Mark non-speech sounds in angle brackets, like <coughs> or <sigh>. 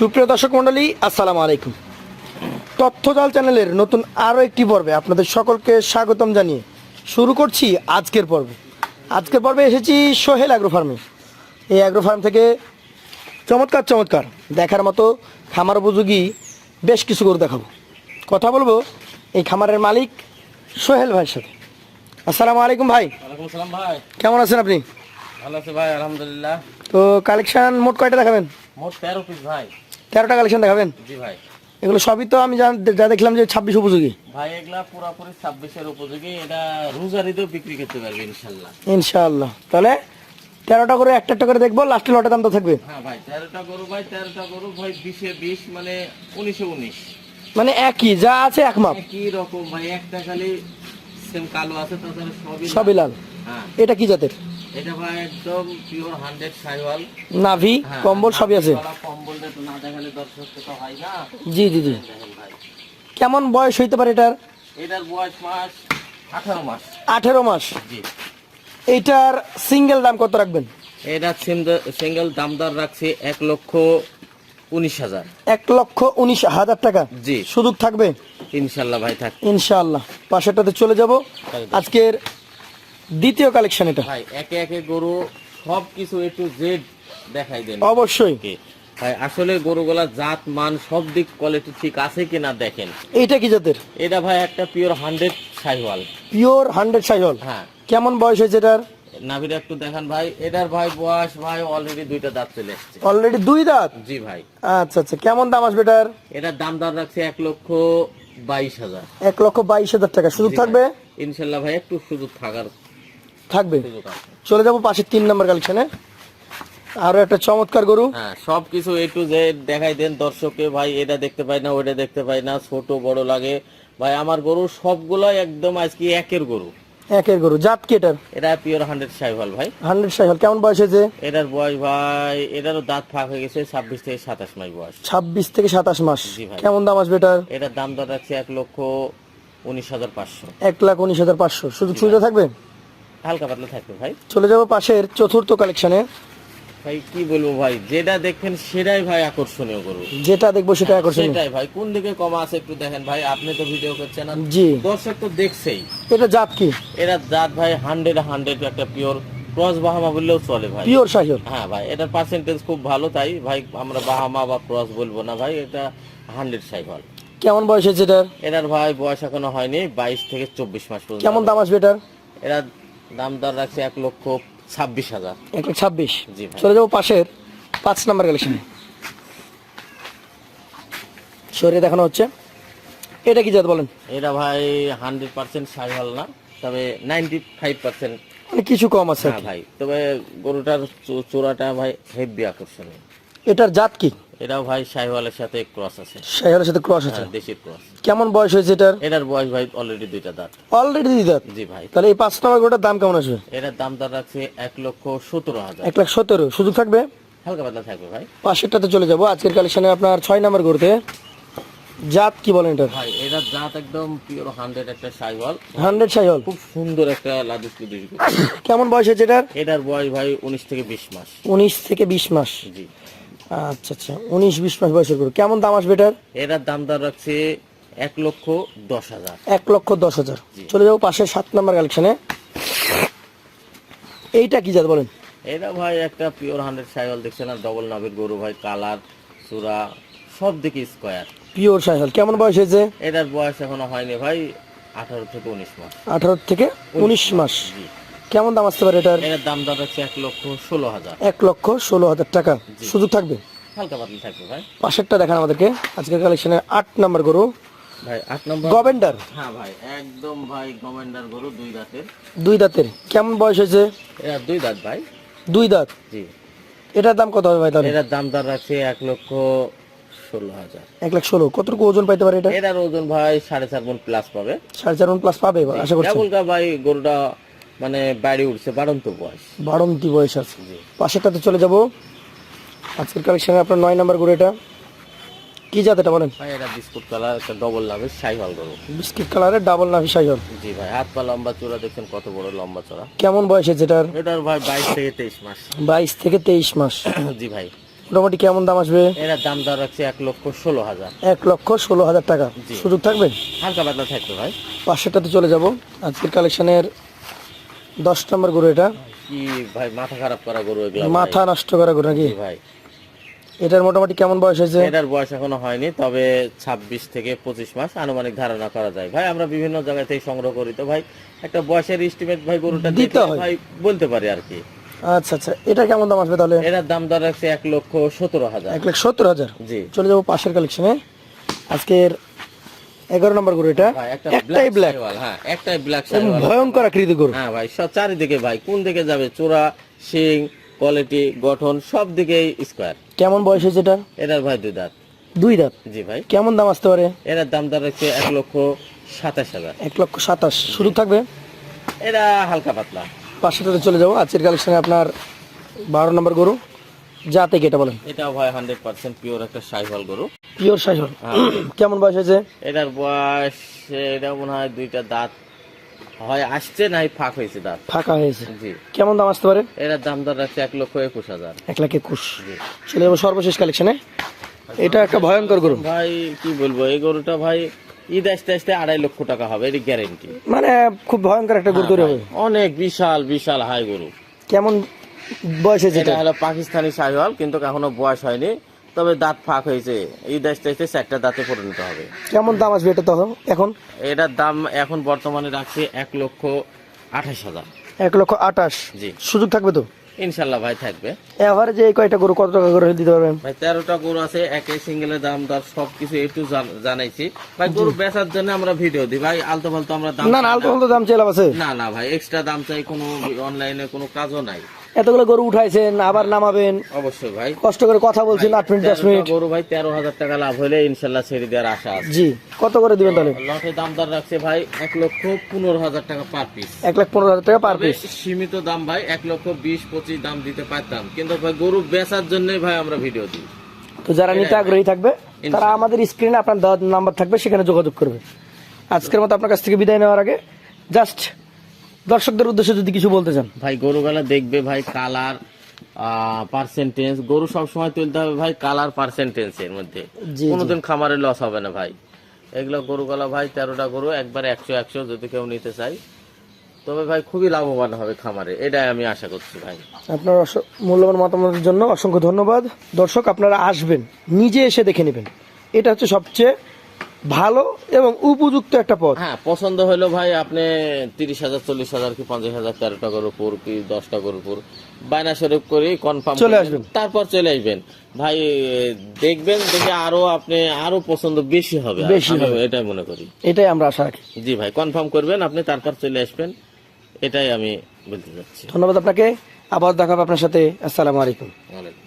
সুপ্রিয় দর্শক মণ্ডলী আসসালামু আলাইকুম। তথ্যজাল চ্যানেলের নতুন আরও একটি পর্বে আপনাদের সকলকে স্বাগতম জানিয়ে শুরু করছি আজকের পর্ব। আজকের পর্বে এসেছি সোহেল অ্যাগ্রো ফার্মে এই অ্যাগ্রো ফার্ম থেকে চমৎকার চমৎকার দেখার মতো খামার উপযোগী বেশ কিছু গরু দেখাবো। কথা বলব এই খামারের মালিক সোহেল ভাইয়ের সাথে। আসসালামু আলাইকুম ভাই। ভাই। কেমন আছেন আপনি? ভালো আছে ভাই আলহামদুলিল্লাহ। তো কালেকশন মোট কয়টা দেখাবেন? মোট তেরো পিস ভাই। তেরোটা কালেকশন দেখাবেন? জি ভাই। এগুলো সবই তো আমি যা দেখলাম যে ছাব্বিশ উপযোগী। ভাই এগুলা পুরাপুরি ছাব্বিশের উপযোগী। এটা রোজারিতেও বিক্রি করতে পারবে ইনশাল্লাহ ইনশাআল্লাহ। তাহলে তেরোটা করে একটা একটা করে দেখব লাস্টে লটে দাম তো থাকবে। হ্যাঁ ভাই তেরোটা গরু ভাই তেরোটা গরু ভাই বিশে বিশ মানে উনিশে উনিশ। মানে একই যা আছে এক মাপ। কি রকম ভাই একটা খালি সেম কালো আছে তাছাড়া সবই লাল। সবই লাল। হ্যাঁ। এটা কি জাতের? এটা ভাই একদম পিওর হান্ড্রেড সাইওয়াল। নাভি কম্বল সবই আছে? কম্বলটা না দেখালে দর্শককে তো হয় না। জি জি জি। কেমন বয়স হইতে পারে এটার? এটার বয়স মাস আঠারো মাস। আঠেরো মাস। জি। এইটার সিঙ্গেল দাম কত রাখবেন? এটা সিঙ্গেল দামদার রাখছি এক লক্ষ উনিশ হাজার। এক লক্ষ উনিশ হাজার টাকা? জি। সুযোগ থাকবে? ইনশাল্লাহ ভাই থাক। ইনশাআল্লাহ পাশেরটাতে চলে যাব। আজকের দ্বিতীয় কালেকশন এটা। ভাই একে একে গরু সব কিছু একটু জেড দেখাই দেন। অবশ্যই। ভাই আসলে গরুগুলা জাত মান সব দিক কোয়ালিটি ঠিক আছে কিনা দেখেন। এইটা কি জাতের? এটা ভাই একটা pure hundred Sahiwal pure hundred হ্যাঁ। কেমন বয়স হয়েছে এটার? নাভিটা একটু দেখান ভাই। এটার ভাই বয়স ভাই অলরেডি দুইটা দাঁত চলে এসছে অলরেডি দুই দাঁত? জি ভাই। আচ্ছা আচ্ছা। কেমন দাম আসবে এটার? এটার দাম দর রাখছে এক লক্ষ বাইশ হাজার। এক লক্ষ বাইশ হাজার টাকা। সুযোগ থাকবে? ইনশাল্লাহ ভাই একটু সুযোগ থাকার থাকবে। চলে যাব পাশের তিন নম্বর কালেকশনে আরও একটা চমৎকার গরু। হ্যাঁ সবকিছু এ টু জেড দেখাই দেন দর্শককে। ভাই এটা দেখতে পাই না ওটা দেখতে পাই না ছোট বড় লাগে। ভাই আমার গরু সবগুলাই একদম আজকে একের গরু। একের গরু। জাত কি এটার? এটা পিওর হান্ড্রেড সাইভাল ভাই। হান্ড্রেড সাইহল কেমন বয়স হয়েছে? এটার বয়স ভাই এটারও দাঁত ফাঁক হয়ে গেছে ছাব্বিশ থেকে সাতাশ মাস বয়স। ছাব্বিশ থেকে সাতাশ মাস। কেমন দাম আসবে এটার? এটার দাম রাখছে এক লক্ষ উনিশ হাজার পাঁচশো। এক লাখ উনিশ হাজার পাঁচশো। সুযোগ সুবিধা থাকবে? হালকা পাতলা থাকবে ভাই। চলে যাব পাশের চতুর্থ কালেকশনে ভাই কি বলব ভাই যেটা দেখবেন সেটাই ভাই আকর্ষণীয় গরু। যেটা দেখব সেটা আকর্ষণীয়। সেটাই ভাই কোন দিকে কমা আছে একটু দেখেন ভাই আপনি তো ভিডিও করছেন না। জি। দর্শক তো দেখছেই। এটা জাত কি? এরা জাত ভাই হান্ড্রেড হান্ড্রেড একটা পিওর ক্রস বাহামা বললেও চলে ভাই। পিওর সাইহল হ্যাঁ ভাই এটার পার্সেন্টেজ খুব ভালো তাই ভাই আমরা বাহামা বা ক্রস বলব না ভাই এটা হান্ড্রেড সাইকেল কেমন বয়স হয়েছে এটার? এটার ভাই বয়স এখনও হয়নি বাইশ থেকে চব্বিশ মাস পর্যন্ত কেমন দাম আসবে এটার? এরা দাম দর রাখছে এক লক্ষ ছাব্বিশ হাজার। এক লাখ ছাব্বিশ? জি ভাই। চলে যাব পাশের পাঁচ নাম্বার কালেকশনে শরীরে দেখানো হচ্ছে। এটা কি জাত বলেন? এটা ভাই হান্ড্রেড পার্সেন্ট সাইকেল না তবে নাইনটি ফাইভ পার্সেন্ট মানে কিছু কম আছে আর হ্যাঁ কি। ভাই তবে গরুটার চো- চূড়াটা ভাই হেভি আকর্ষণীয়। এটার জাত কি? এটাও ভাই শাহিওয়ালের সাথে ক্রস আছে। সাইহলের সাথে ক্রস আছে? হ্যাঁ দেশি ক্রস কেমন বয়স হয়েছে এটার? এটার বয়স ভাই অলরেডি দুইটা দাঁত। অলরেডি দুই দাঁত? জি ভাই। তাহলে এই পাঁচ নম্বর গরুটার দাম কেমন আসবে? এটার দাম দর রাখছে এক লক্ষ সতেরো হাজার। এক লাখ সতেরো। সুযোগ থাকবে? হালকা পাতলা থাকবে ভাই। পাশেরটাতে চলে যাব। আজকের কালেকশনে আপনার ছয় নম্বর গরুতে। জাত কি বলেন এটা? ভাই এটার জাত একদম পিওর হান্ড্রেড একটা সাইওয়াল হান্ড্রেড সাইহল খুব সুন্দর একটা লাদুস কুদুস গরু। <coughs> কেমন বয়স হয়েছে এটার? এটার বয়স ভাই উনিশ থেকে বিশ মাস। উনিশ থেকে বিশ মাস। জি। আচ্ছা আচ্ছা। উনিশ বিশ মাস বয়সের গরু। কেমন দাম আসবে এটার? এটার দাম দর রাখছে এক লক্ষ দশ হাজার। এক লক্ষ দশ হাজার। চলে যাব পাশের সাত নাম্বার কালেকশনে এইটা কি জাত বলেন? এটা ভাই একটা পিওর হান্ড্রেড সাইওয়াল দেখছে না? ডবল নাভের গরু ভাই কালার চূড়া সব দিকে স্কোয়ার পিওর সাইহল। কেমন বয়স হয়েছে? এটার বয়স এখনও হয়নি ভাই আঠারো থেকে উনিশ মাস। আঠারো থেকে উনিশ মাস কেমন দাম আসতে পারে এটার? এটার দাম দর রাখছে এক লক্ষ ষোলো হাজার। এক লক্ষ ষোলো হাজার টাকা। সুযোগ থাকবে? হালকা পাতলা থাকবে ভাই। পাশেরটা দেখান আমাদেরকে। আজকের কালেকশনে আট নাম্বার গরু। ভাই আট নম্বর গভেন্ডার? হ্যাঁ ভাই একদম ভাই কমান্ডার গরু দুই দাঁতের। দুই দাঁতের। কেমন বয়স হয়েছে? এটা দুই দাঁত ভাই। দুই দাঁত? জি। এটার দাম কত হবে ভাই তাহলে? এটার দাম দর রাখছে এক লক্ষ ষোলো হাজার। এক লাখ ষোলো। কতটুকু ওজন পাইতে পারে এটা? এটার ওজন ভাই সাড়ে চার মন প্লাস পাবে। সাড়ে চার প্লাস পাবে আশা করছি। কেবলকা ভাই গরুটা মানে বাড়ি উঠছে বাড়ন্ত বয়স। বারোন্তি বয়স আছে। পাশেরটাতে চলে যাব। আজকের কালেকশনে আপনার নয় নাম্বার গরু এটা। কি জাত এটা বলেন? ভাই এটা বিস্কুট কালার একটা ডবল লাভে সাইভাল গরু। বিস্কিট কালারের ডাবল নাভি সাইজল জি ভাই হাত পা লম্বা চূড়া দেখছেন কত বড় লম্বা চড়া। কেমন বয়স আছে এটার? এটার ভাই বাইশ থেকে তেইশ মাস। বাইশ থেকে তেইশ মাস। জি ভাই। মোটামুটি কেমন দাম আসবে? এটার দাম দর রাখছে এক লক্ষ ষোলো হাজার। এক লক্ষ ষোলো হাজার টাকা। সুযোগ থাকবে? হালকা পাতলা থাকবে ভাই। পাঁচশোটাতে চলে যাব। আজকের কালেকশনের দশ নম্বর গরু এটা। কি ভাই মাথা খারাপ করা গরু এগুলো মাথা নষ্ট করা গরু নাকি? ভাই। এটার মোটামুটি কেমন বয়স হয়েছে? এটার বয়স এখনও হয়নি তবে ছাব্বিশ থেকে পঁচিশ মাস আনুমানিক ধারণা করা যায়। ভাই আমরা বিভিন্ন জায়গা থেকে সংগ্রহ করি তো ভাই একটা বয়সের এস্টিমেট ভাই গরুটা দিতে হয়। ভাই বলতে পারি আর কি। আচ্ছা আচ্ছা এটা কেমন দাম আসবে তাহলে? এটার দাম দর রাখছে এক লক্ষ সতেরো হাজার। এক লাখ সত্তর হাজার। জি। চলে যাব পাশের কালেকশনে আজকের এগারো নম্বর গরু এটা? একটা একটাই ব্ল্যাক হ্যাঁ একটাই ব্ল্যাক ভয়ঙ্কর আকৃতি গরু। হ্যাঁ ভাই সব চারিদিকে ভাই কোন দিকে যাবে চোরা শিং কোয়ালিটি গঠন সব দিকেই স্কোয়ার কেমন বয়স হয়েছে এটা এটার ভাই দুই দাঁত। দুই দাঁত? জি ভাই। কেমন দাম আসতে পারে? এটার দাম দর রাখছে এক লক্ষ সাতাশ হাজার। এক লক্ষ সাতাশ। শুরু থাকবে? এটা হালকা পাতলা। পাঁচশোটাতে চলে যাব। আজকের কালেকশনে আপনার বারো নম্বর গরু। যা থেকে এটা বলেন? এটাও ভাই হান্ড্রেড পার্সেন্ট পিওর একটা সাইহল গরু। পিওর সাইহল হ্যাঁ। কেমন বয়স হয়েছে? এটার বয়স এটা মনে হয় দুইটা দাঁত হয় আসছে নাই ফাঁক হয়েছে দাঁত। ফাঁকা হয়েছে। জি। কেমন দাম আসতে পারে? এটার দাম দর রাখছে এক লক্ষ একুশ হাজার। এক লাখ একুশ। চলে যাব সর্বশেষ কালেকশনে এটা একটা ভয়ঙ্কর গরু। ভাই কি বলব এই গরুটা ভাই ঈদ আসতে আসতে আড়াই লক্ষ টাকা হবে এটি গ্যারেন্টি মানে খুব ভয়ঙ্কর একটা গরু তৈরি হবে। অনেক বিশাল বিশাল হাই গরু। কেমন বয়স হয়েছে এটা এটা। হলো পাকিস্তানি শাহিওয়াল কিন্তু এখনও বয়স হয়নি। তবে দাঁত ফাঁক হয়েছে। চারটা দাঁতে পরিণত হবে। কেমন দাম আসবে এটা তখন? এখন? এটার দাম এখন বর্তমানে রাখছে এক লক্ষ আঠাশ হাজার। এক লক্ষ আঠাশ। জি। সুযোগ থাকবে তো? ইনশাল্লাহ ভাই থাকবে। এভারেজে এই কয়টা গরু কত টাকা করে দিতে পারবেন? ভাই তেরোটা গরু আছে একে সিঙ্গেলের দাম দর সবকিছু একটু জানাইছি। ভাই গরু বেচার জন্য আমরা ভিডিও দিই। ভাই আলতো ফালতো আমরা দাম না না আলতো ফালতো দাম চেলাম আছে। না না ভাই এক্সট্রা দাম চাই কোনো অনলাইনে কোনো কাজও নাই। এতগুলো গরু উঠাইছেন আবার নামাবেন। অবশ্যই ভাই। কষ্ট করে কথা বলছেন আট মিনিট দশ মিনিট। গরু ভাই তেরো হাজার টাকা লাভ হলে ইনশাল্লাহ ছেড়ে দেওয়ার আশা আছে। জি কত করে দিবেন তাহলে? লটে দাম দর রাখছে ভাই এক লক্ষ পনেরো হাজার টাকা পার পিস এক লাখ পনেরো হাজার টাকা পার পিস সীমিত দাম ভাই এক লক্ষ বিশ পঁচিশ দাম দিতে পারতাম। কিন্তু ভাই গরু বেচার জন্যই ভাই আমরা ভিডিও দিই। তো যারা নিতে আগ্রহী থাকবে তারা আমাদের স্ক্রিনে আপনার নাম্বার থাকবে সেখানে যোগাযোগ করবে। আজকের মতো আপনার কাছ থেকে বিদায় নেওয়ার আগে জাস্ট দর্শকদের উদ্দেশ্যে যদি কিছু বলতে চান। ভাই গরু গরুগুলা দেখবে ভাই কালার পার্সেন্টেজ গরু সবসময় তুলতে হবে ভাই কালার পার্সেন্টেজ এর মধ্যে। কোনোদিন খামারে লস হবে না ভাই। এগুলো গরুগুলা ভাই তেরোটা গরু একবার একশো একশো যদি কেউ নিতে চাই তবে ভাই খুবই লাভবান হবে খামারে এটাই আমি আশা করছি ভাই। আপনার মূল্যবান মতামতের জন্য অসংখ্য ধন্যবাদ। দর্শক আপনারা আসবেন নিজে এসে দেখে নেবেন। এটা হচ্ছে সবচেয়ে ভালো এবং উপযুক্ত একটা পথ। হ্যাঁ পছন্দ হলো ভাই আপনি তিরিশ হাজার চল্লিশ হাজার কি পঞ্চাশ হাজার তেরো টাকার উপর কি দশ টাকার উপর। বায়না শরীফ করে কনফার্ম চলে আসবেন। তারপর চলে আসবেন। ভাই দেখবেন দেখে আরও আপনি আরও পছন্দ বেশি হবে। বেশি হবে। এটাই মনে করি। এটাই আমরা আশা রাখি। জি ভাই কনফার্ম করবেন আপনি তারপর চলে আসবেন। এটাই আমি বলতে চাচ্ছি। ধন্যবাদ আপনাকে। আবার দেখা হবে আপনার সাথে। আসসালামু আলাইকুম। ওয়ালাইকুম।